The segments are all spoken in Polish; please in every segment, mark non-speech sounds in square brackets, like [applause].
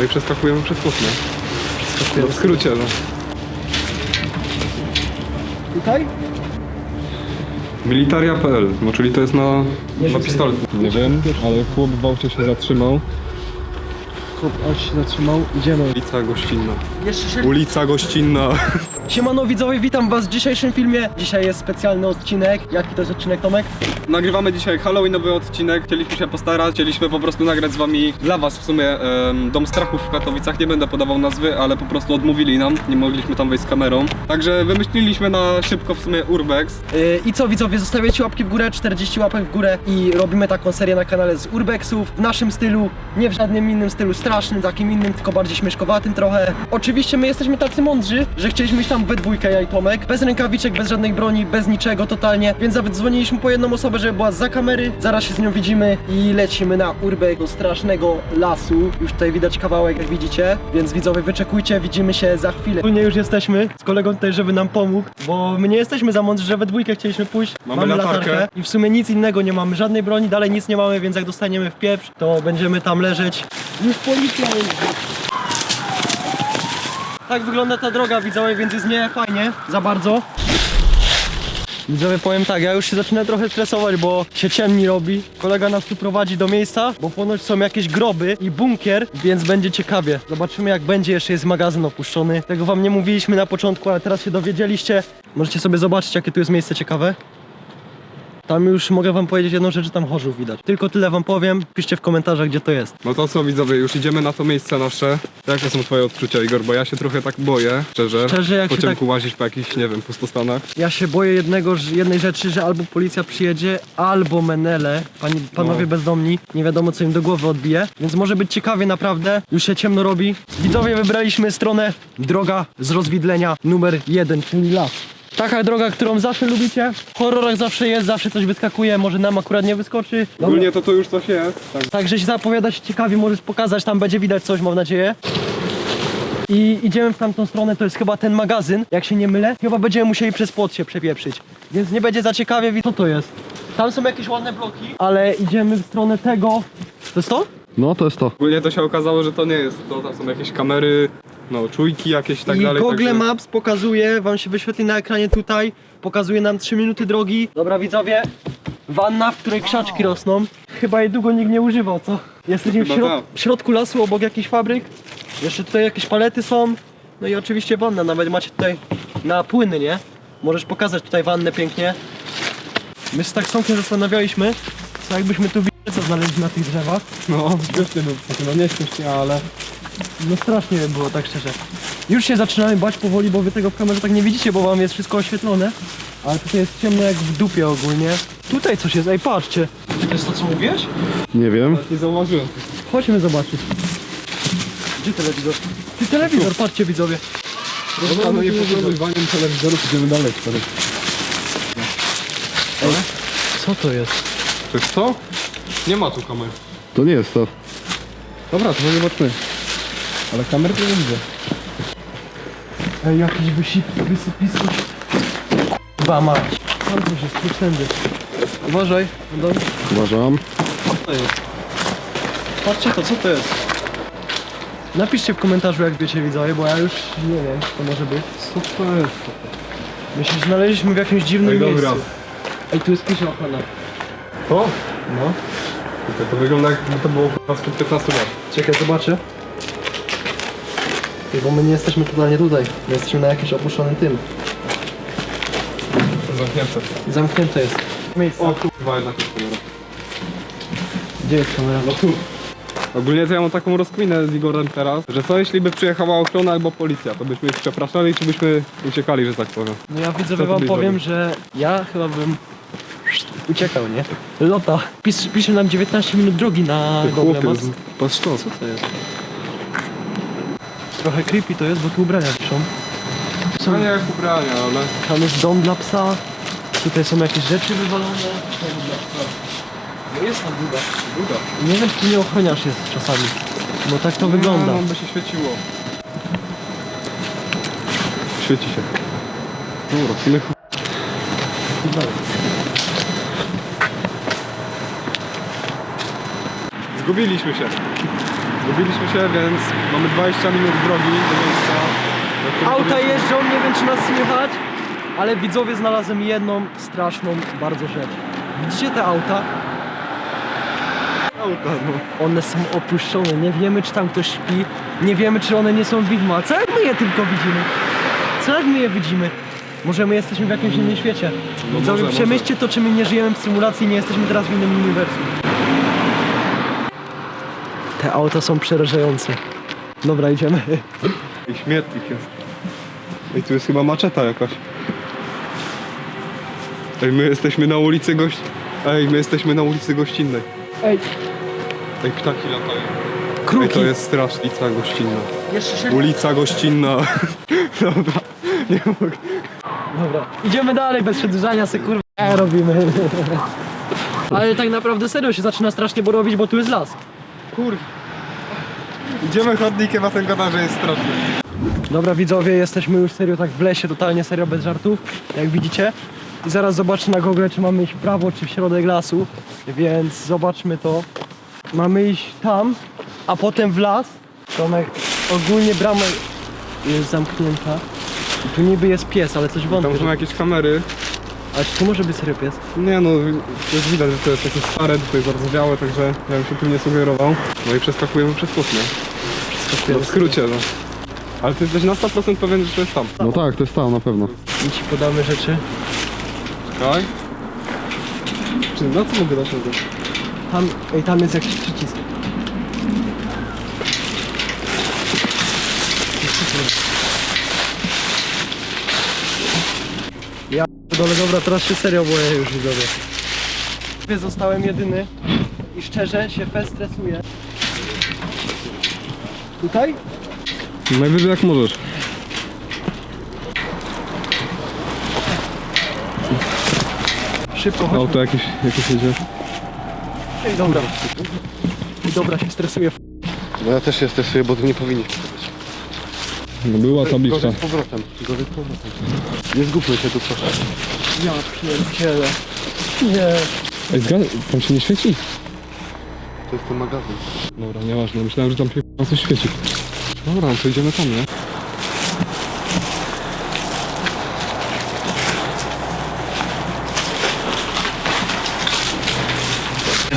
No i przeskakujemy przez płótno. No w skrócie, no. Tutaj? Militaria.pl, no czyli to jest na, na pistolet. Nie wiem, ale chłop w aucie się zatrzymał. Chłop aż się zatrzymał, idziemy. Ulica Gościnna. Jeszcze się... Ulica Gościnna. Siemano widzowie, witam was w dzisiejszym filmie. Dzisiaj jest specjalny odcinek. Jaki to jest odcinek Tomek? Nagrywamy dzisiaj Halloweenowy odcinek. Chcieliśmy się postarać, chcieliśmy po prostu nagrać z wami, dla was w sumie, em, Dom Strachów w Katowicach. Nie będę podawał nazwy, ale po prostu odmówili nam. Nie mogliśmy tam wejść z kamerą. Także wymyśliliśmy na szybko w sumie Urbex. Yy, I co widzowie, zostawiacie łapki w górę, 40 łapek w górę i robimy taką serię na kanale z Urbexów w naszym stylu, nie w żadnym innym stylu strasznym, takim innym, tylko bardziej śmieszkowatym trochę. Oczywiście my jesteśmy tacy mądrzy, że chcieliśmy iść tam we dwójkę, ja i Tomek, bez rękawiczek, bez żadnej broni, bez niczego totalnie, więc nawet dzwoniliśmy po jedną osobę, żeby była za kamery, zaraz się z nią widzimy i lecimy na Urbex do strasznego lasu. Już tutaj widać kawałek, jak widzicie, więc widzowie wyczekujcie, widzimy się za chwilę. Wspólnie już jesteśmy z kolegą tutaj, żeby nam pomógł, bo my nie jesteśmy za mądrzy, że we dwójkę chcieliśmy pójść. Mamy latarkę. i w sumie nic innego nie mamy, żadnej broni, dalej nic nie mamy, więc jak dostaniemy w pieprz, to będziemy tam leżeć. Już policja jest. Tak wygląda ta droga widzowie, więc jest nie fajnie, za bardzo. Widzowie powiem tak, ja już się zaczynam trochę stresować, bo się ciemni robi. Kolega nas tu prowadzi do miejsca, bo ponoć są jakieś groby i bunkier, więc będzie ciekawie. Zobaczymy jak będzie, jeszcze jest magazyn opuszczony. Tego wam nie mówiliśmy na początku, ale teraz się dowiedzieliście. Możecie sobie zobaczyć jakie tu jest miejsce ciekawe. Tam już mogę wam powiedzieć jedną rzecz, że tam chorzów widać. Tylko tyle wam powiem, piszcie w komentarzach gdzie to jest. No to co widzowie, już idziemy na to miejsce nasze. Jakie są twoje odczucia Igor? Bo ja się trochę tak boję, szczerze. Szczerze, jak po się ciemku łazić po jakichś, nie wiem, pustostanach. Ja się boję jednego, jednej rzeczy, że albo policja przyjedzie, albo menele, pani, panowie No. bezdomni, nie wiadomo co im do głowy odbije, więc może być ciekawie naprawdę, już się ciemno robi. Widzowie wybraliśmy stronę droga z rozwidlenia numer jeden, czyli las. Taka droga, którą zawsze lubicie, w horrorach zawsze jest, zawsze coś wyskakuje, może nam akurat nie wyskoczy. Ogólnie to tu już coś jest. Tak. Także się zapowiada się ciekawie, możesz pokazać, tam będzie widać coś, mam nadzieję. I idziemy w tamtą stronę, to jest chyba ten magazyn, jak się nie mylę. Chyba będziemy musieli przez płot się przepieprzyć. Więc nie będzie za ciekawie, wi- co to jest. Tam są jakieś ładne bloki, ale idziemy w stronę tego. To jest to? No to jest to. Ogólnie to się okazało, że to nie jest to. Tam są jakieś kamery, no czujki jakieś tak I dalej. Google także- Maps pokazuje, wam się wyświetli na ekranie tutaj, pokazuje nam 3 minuty drogi. Dobra widzowie, wanna, w której krzaczki rosną. Chyba jej długo nikt nie używał, co? Jesteśmy w, Chyba środ- tak. w środku lasu, obok jakichś fabryk. Jeszcze tutaj jakieś palety są. No i oczywiście wanna, nawet macie tutaj na płyny, nie? Możesz pokazać tutaj wannę pięknie. My się tak zastanawialiśmy, co jakbyśmy tu co znaleźli na tych drzewach. No, śmiesznie był. No nie śmiesznie, ale... No strasznie by było, tak szczerze. Już się zaczynamy bać powoli, bo wy tego w kamerze tak nie widzicie, bo wam jest wszystko oświetlone. Ale tutaj jest ciemno jak w dupie ogólnie. Tutaj coś jest, ej patrzcie. To jest to co mówiłeś? Nie wiem. Nie zauważyłem. Chodźmy zobaczyć. Gdzie telewizor? Ty telewizor, patrzcie widzowie. Dobra, no nie podróżowaniem telewizorów idziemy dalej, stary. Co to jest? To jest to? Nie ma tu kamer. To nie jest to. Dobra, to zobaczmy. Ale kamer tu nie widzę. Ej, jakiś wysip, wysypisko. Chyba mać. Coś jest, tu tędy. Uważaj, Adam. Uważam. Co to jest? Patrzcie to, co to jest? Napiszcie w komentarzu jak wiecie widzowie, bo ja już nie wiem, co to może być. Co to jest? My się znaleźliśmy w jakimś dziwnym Ej, miejscu. dobra. Ej, tu jest kisza ochrona. To? No. To, to wygląda jakby to było chyba sprzed 15 lat. Czekaj, zobaczę. Bo my nie jesteśmy totalnie tutaj. My jesteśmy na jakimś opuszczonym tym. Zamknięte. Zamknięte jest. Miejsce. O kurwa, jednak jest kamera. Gdzie jest kamera? No tu. Ogólnie to ja mam taką rozkminę z Igorem teraz, że co jeśli by przyjechała ochrona albo policja, to byśmy ich przepraszali, czy byśmy uciekali, że tak powiem. No ja widzowie Co ty wam powiem, że ja chyba bym uciekał, nie? Lota. Pis, pisze nam 19 minut drogi na Google Maps. patrz to. Co to jest? Trochę creepy to jest, bo tu ubrania piszą. No nie jak ubrania, ale... Tam jest dom dla psa. Tutaj są jakieś rzeczy wywalone. No jest tam długa. Długa. Nie wiem, czy nie ochroniarz jest czasami. Bo tak to wygląda. No, by się świeciło. Świeci się. Dobra, my ch... Zgubiliśmy się. Zgubiliśmy się, więc mamy 20 minut drogi do miejsca. do którego Auta powiedzmy- jeżdżą, nie wiem czy nas słychać, ale widzowie znalazłem jedną straszną bardzo rzecz. Widzicie te auta? Auta, no. One są opuszczone, nie wiemy czy tam ktoś śpi, nie wiemy czy one nie są widma. Co jak my je tylko widzimy? Co jak my je widzimy? Może my jesteśmy w jakimś innym świecie? No Widzowie, może, przemyślcie to, czy my nie żyjemy w symulacji i nie jesteśmy teraz w innym uniwersum. Te auta są przerażające. Dobra, idziemy. I śmietnik jest. Ej, tu jest chyba maczeta jakaś. Ej, my jesteśmy na ulicy gość... Ej, my jesteśmy na ulicy gościnnej. Ej, Ej, ptaki latają. kruki. Ej, to jest straszlica gościnna. Jeszcze się... Ulica gościnna. [laughs] Dobra, nie mogę. Dobra, idziemy dalej bez przedłużania se kurwa e, robimy. Ale tak naprawdę serio się zaczyna strasznie borowić, bo tu jest las. Kur... Idziemy chodnikiem, a ten gada, że jest straszny. Dobra widzowie, jesteśmy już serio tak w lesie, totalnie serio bez żartów, jak widzicie. I zaraz zobaczę na Google, czy mamy iść w prawo, czy w środek lasu. Więc zobaczmy to. Mamy iść tam, a potem w las. Tomek, ogólnie brama jest zamknięta. I tu niby jest pies, ale coś Tam wątpię. są jakieś kamery. A czy tu może być serio pies? Nie no, jest widać, że to jest takie stare, tutaj zardzewiałe, także ja bym się tu nie sugerował. No i przeskakujemy przez płótnie. No w skrócie, no. Ale ty jesteś na 100% pewien, że to jest tam. No tak, to jest tam na pewno. I ci podamy rzeczy. Czekaj. Czy na co mogę dać nogę? Tam, ej, tam jest jakiś przycisk. Ja dole dobra, teraz się serio boję już widzowie. Zostałem jedyny i szczerze się fest stresuję. Tutaj? Najwyżej jak możesz. Szybko, chodź. Auto jakieś, jakieś jedzie. Ej, dobra. Dobra, się stresuję. No ja też się stresuję, bo tu nie powinni. No była Gorzej z powrotem. Gorzej z powrotem. Nie zgubmy się tu proszę. Ja pierdzielę. Nie. Ej, zgad... tam się nie świeci? To jest ten magazyn. Dobra, nieważne, myślałem, że tam się na coś świeci. Dobra, no to idziemy tam, nie?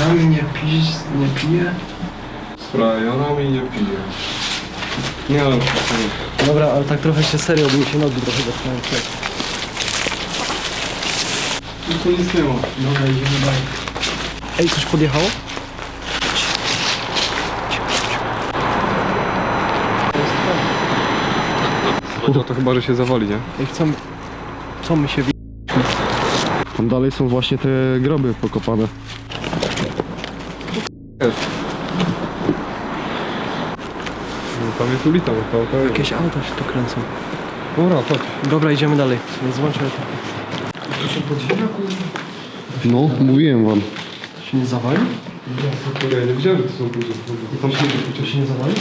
Ja mi nie pisz, nie piję. Sprajanami nie piję. Nie, ale Dobra, ale tak trochę się serio, bo mi się nogi trochę tu nic nie ma. Dobra, idziemy dalej. Ej, coś podjechało? Chodzi o to chyba, że się zawali, nie? Ej, co my, co my się wi... Tam dalej są właśnie te groby pokopane. Jest. No, tam jest ulica, to, to jest. Jakieś auta się tu kręcą. Dobra, chodź. Dobra, idziemy dalej. Nie złączmy to. No, mówiłem wam. Się nie zawali? Ja nie widziałem, że to są burzy. Tam się To się nie zawali?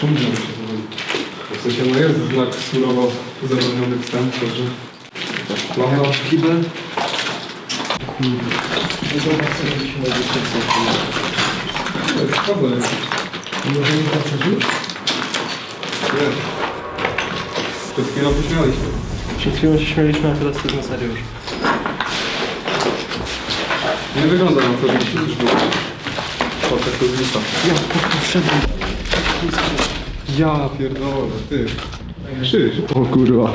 Szum się zawali. W sensie, no jest znak surowo zabroniony wstęp, także... Lampa. Kibel. Kurde. Ej, Dobra, serio, się. Szkoda jest. Może nie pacerzył? Przed chwilą wyśmialiśmy. Przed chwilą się śmialiśmy, a teraz jest na serio już. Nie wygląda na to, że się przyszło. O, tak to zlita. Ja prostu wszedłem. Ja pierdolę, ty. Krzyż. O kurwa.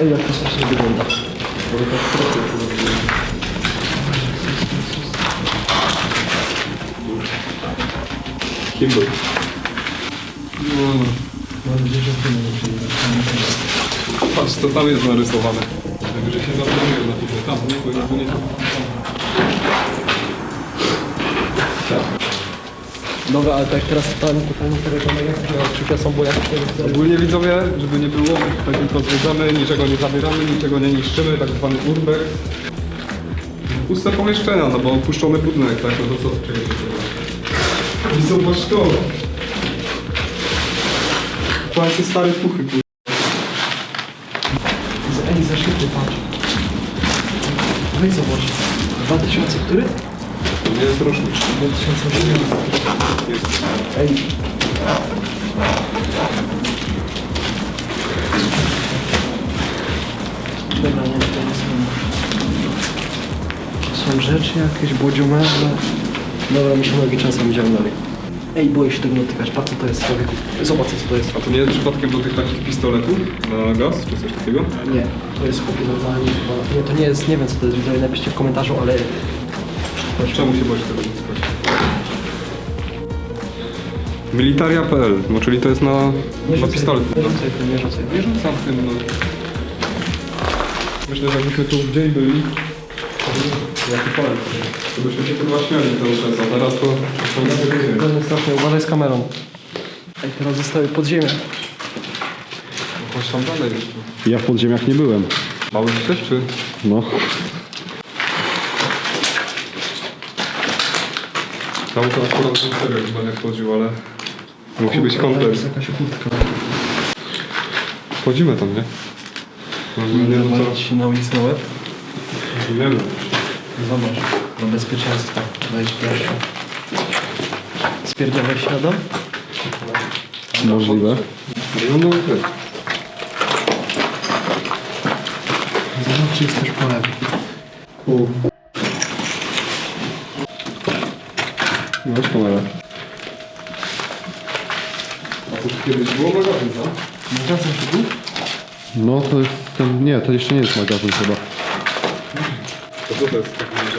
Ej, jak to strasznie wygląda. Kim był? Mam nadzieję, że to nie przyjdzie. Patrz, co tam jest narysowane. Także się zabroniłem na tym. Tam, nie, to jakby nie tam. Dobra, ale tak teraz totalnie serio, jak ja odczucia są, bo ja Ogólnie widzowie, żeby nie było, tak tylko zwiedzamy, niczego nie zabieramy, niczego nie niszczymy, tak zwany urbex. Puste pomieszczenia, no bo opuszczony budynek, tak, no to co, się dzieje? I zobacz to! To jakie stare puchy, kur... Ej, za szybko patrz. Weź zobacz. 2000 który? nie jest rocznik. 2018. Jest. Ej. Dobra, nie, to nie są... To są rzeczy jakieś, błodziomerze. Dobra, mi się nogi czasem idziemy dalej. Ej, boję się tego dotykać, patrz co to jest człowieku. Zobacz co to jest. A to nie jest przypadkiem do tych takich pistoletów na gaz, czy coś takiego? Nie, to jest chłopie normalnie chyba. Nie, to nie jest, nie wiem co to jest, widzowie, napiszcie w komentarzu, ale... Czemu się boisz tego dotykać? Militaria.pl, no czyli to jest na, na pistolet. Nie rzucaj tym, nie rzucaj. Nie rzucam tym, no. Myślę, że jakbyśmy tu gdzieś byli, Jaki polem. to byśmy się chyba śmiali cały czas, a teraz to... to nie wiem. Strasznie, uważaj z kamerą. Ej, teraz zostały podziemia. Chodź tam dalej jeszcze. Ja w podziemiach nie byłem. Bałeś się, czy... No. Tam to akurat bym sobie chyba nie wchodził, ale... Musi być kątem. Jest jakaś kurtka. Wchodzimy tam, nie? No, nie, no to... Na ulicy na łeb. Nie wiem. Zobacz. Do bezpieczeństwa. Wejdź proszę. Spierdziałeś śladom? Możliwe. No, no, ty. Zobacz, czy jest też po lewej. U. Weź kamerę. A to kiedyś było magazyn, tak? Magazyn się był? No to jest ten... Nie, to jeszcze nie jest magazyn chyba. To co to jest? w takim razie?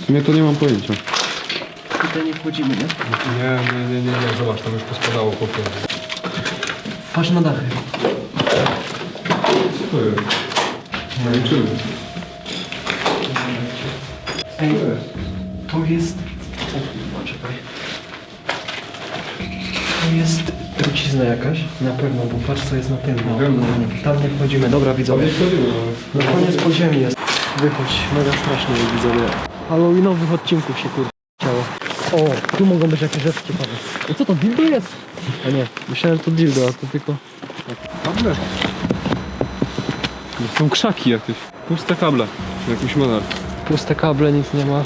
W sumie to nie mam pojęcia. Tutaj nie wchodzimy, nie? Nie, nie, nie, nie, nie, zobacz, tam już pospadało po prostu. Patrz na dachy. Co to jest? No liczymy. Ej, to jest... O kurwa, czekaj. To jest trucizna jakaś? Na pewno, bo patrz co jest na tym. No, Wiem. Tam nie wchodzimy. Dobra, widzowie. No koniec podziemi jest. Wychodź, mega strasznie widzowie. Halloweenowych odcinków się kur... chciało. O, tu mogą być jakieś rzeczy ciekawe. I co to, dildo jest? A nie, myślałem, że to dildo, a to tylko... Kable. To są krzaki jakieś. Puste kable. Jakiś medal. Puste kable, nic nie ma.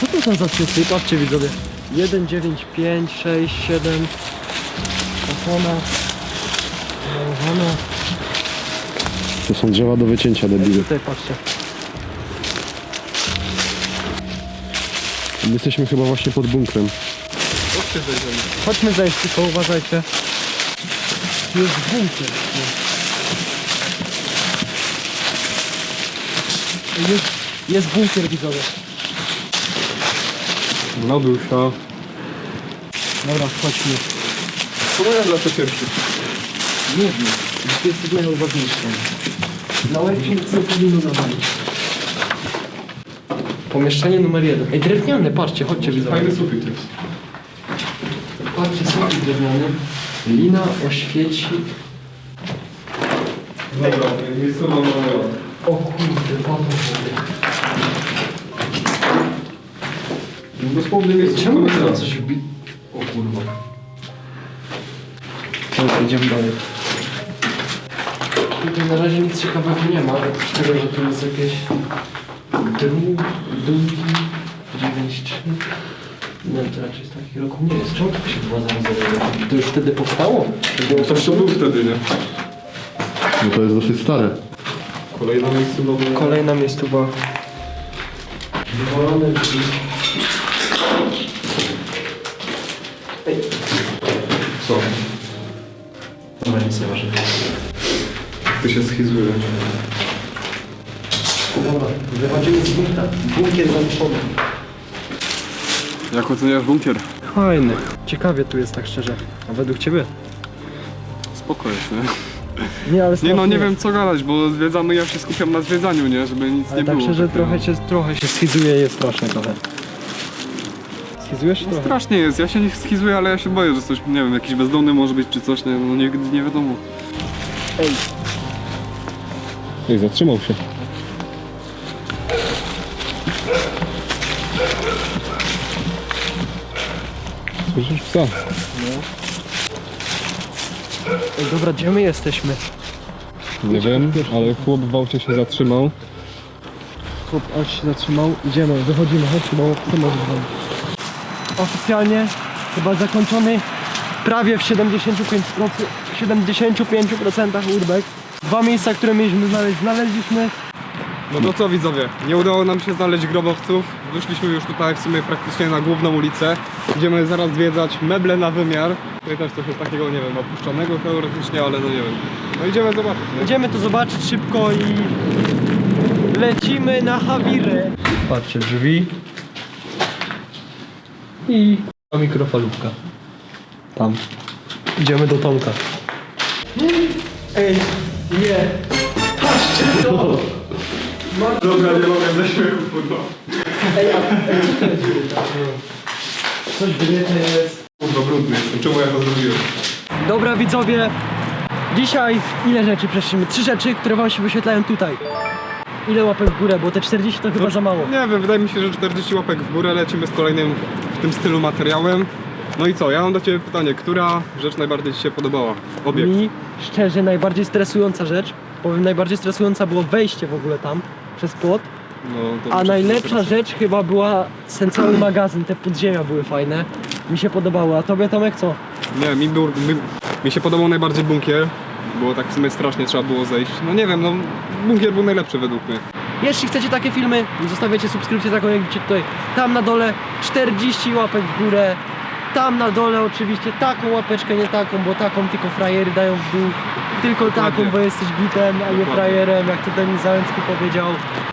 Co to są za cyfry? Patrzcie widzowie. 1, 9, 5, 6, 7. Osłona. Malowana. To są drzewa do wycięcia, debile. Tutaj patrzcie. My jesteśmy chyba właśnie pod bunkrem. Chodźcie zejdziemy. Chodźmy zejść, tylko uważajcie. Jest bunkier. Jest, jest bunkier widzowie. No dusza. Dobra, chodźmy. Co moja dla to pierwszy? Nie wiem, to jest najważniejsze. Na łeb się nic nie powinno zawalić. Pomieszczenie numer jeden. Ej, drewniane, patrzcie, chodźcie. Fajny sufit jest. Patrzcie, sufit drewniany. Lina oświeci. Dobra, miejscowa moja. O kurde, padło Dosłownie miejsce. Czemu teraz coś wbi... O kurwa. Dobra, idziemy dalej. Tutaj na razie nic ciekawego nie ma, oprócz tego, że tu jest jakieś dru, drugi, 9, 3. No to raczej z takich roków nie jest. Czemu to się była zaraz To już wtedy powstało? To było Coś to był wtedy, nie? No to jest dosyć stare. Kolejna miejscowa. Kolejna miejscowa. Wywalone drzwi. Ej, Co? dobra, nic nie ważne. Ty się schizuje. Dobra, wychodzimy z bunkra. Bunkier zamierzony. Jak oceniasz bunkier? Fajny. Ciekawie tu jest tak szczerze. A według ciebie? Spoko jest, nie? Nie, ale Nie no, nie jest. wiem co gadać, bo zwiedzamy, ja się skupiam na zwiedzaniu, nie? Żeby nic Ale nie tak było. szczerze takiego. trochę się, trochę się schizuje jest strasznie trochę. Schizujesz się No trochę? strasznie jest, ja się nie schizuję, ale ja się boję, że coś, nie wiem, jakiś bezdomny może być czy coś, nie, no nigdy nie wiadomo. Ej, Ej, zatrzymał się. Słyszysz psa? ej, dobra, gdzie my jesteśmy? Nie wiem, ale chłop w aucie się zatrzymał. Hop, aż się zatrzymał. Idziemy, wychodzimy, chodź, bo ty możesz wejść. Oficjalnie chyba zakończony prawie w 75%, 75% urbex. Dwa miejsca, które mieliśmy znaleźć, znaleźliśmy. No to co widzowie, nie udało nam się znaleźć grobowców. Wyszliśmy już tutaj w sumie praktycznie na główną ulicę. Idziemy zaraz zwiedzać meble na wymiar. Tutaj też coś jest takiego, nie wiem, opuszczonego teoretycznie, ale no nie wiem. No idziemy zobaczyć. Nie? Idziemy to zobaczyć szybko i lecimy na Hawirę. Patrzcie, drzwi i mikrofalówka. Tam. Idziemy do Tomka. Ej, nie. Patrzcie to. Dobra, nie mogę ze śmiechu, kurwa. Ej, a? Coś wyryte jest. Kurwa, brudny jestem. Czemu ja to zrobiłem? Dobra widzowie, dzisiaj ile rzeczy przeszliśmy? Trzy rzeczy, które wam się wyświetlają tutaj. Ile łapek w górę, bo te 40 to chyba za mało. Nie wiem, wydaje mi się, że 40 łapek w górę lecimy z kolejnym w tym stylu materiałem. No i co, ja mam do Ciebie pytanie, która rzecz najbardziej Ci się podobała? Obiekt. Mi szczerze najbardziej stresująca rzecz, powiem najbardziej stresująca było wejście w ogóle tam przez płot, No, a najlepsza rzecz chyba była ten cały magazyn, te podziemia były fajne. Mi się podobało, a tobie Tomek co? Nie, mi, był, mi, mi się podobał najbardziej bunkier. Było tak w sumie strasznie trzeba było zejść. No nie wiem, no bunkier był najlepszy według mnie. Jeśli chcecie takie filmy, zostawiacie subskrypcję taką jak widzicie tutaj. Tam na dole 40 łapek w górę. Tam na dole oczywiście taką łapeczkę, nie taką, bo taką tylko frajery dają w dół. Tylko Dokładnie. taką, bo jesteś gitem, a nie Dokładnie. frajerem, jak to Denis Załęcki powiedział.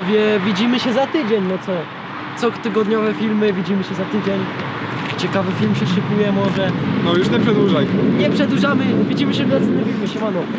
Wie, widzimy się za tydzień, no co? Co tygodniowe filmy, widzimy się za tydzień. Ciekawy film się szykuje może. No już nie przedłużaj. Nie przedłużamy, widzimy się w następnym filmie, siemano.